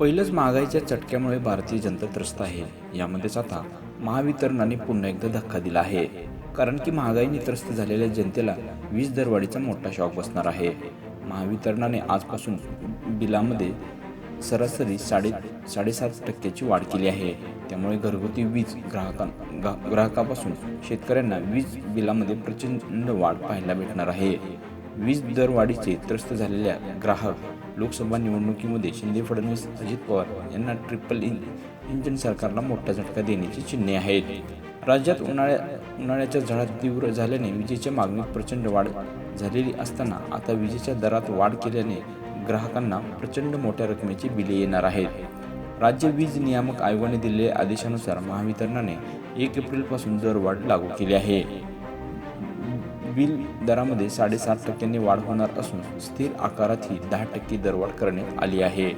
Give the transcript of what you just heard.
पहिलंच महागाईच्या चटक्यामुळे भारतीय जनता त्रस्त आहे. यामध्येच आता महावितरणाने पुन्हा एकदा धक्का दिला आहे. कारण की महागाईने त्रस्त झालेल्या जनतेला वीज दरवाढीचा मोठा शॉक बसणार आहे. महावितरणाने आजपासून बिलामध्ये सरासरी साडे साडेसात टक्क्याची वाढ केली आहे. त्यामुळे घरगुती वीज ग्राहकां ग्राहकापासून शेतकऱ्यांना वीज बिलामध्ये प्रचंड वाढ पाहायला भेटणार आहे. वीज दरवाढीचे त्रस्त झालेल्या ग्राहक लोकसभा निवडणुकीमध्ये शिंदे फडणवीस अजित पवार यांना ट्रिपल इन इंजिन सरकारला मोठा झटका देण्याची चिन्हे आहेत. राज्यात उन्हाळ्या उन्हाळ्याच्या झळात तीव्र झाल्याने विजेच्या मागणीत प्रचंड वाढ झालेली असताना आता विजेच्या दरात वाढ केल्याने ग्राहकांना प्रचंड मोठ्या रकमेची बिले येणार आहेत. राज्य वीज नियामक आयोगाने दिलेल्या आदेशानुसार महावितरणाने एक एप्रिलपासून दरवाढ लागू केली आहे. बिल दरामध्ये साडेसात टक्क्यांनी वाढ होणार असून स्थिर आकारात ही दहा टक्के दरवाढ करण्यात आली आहे.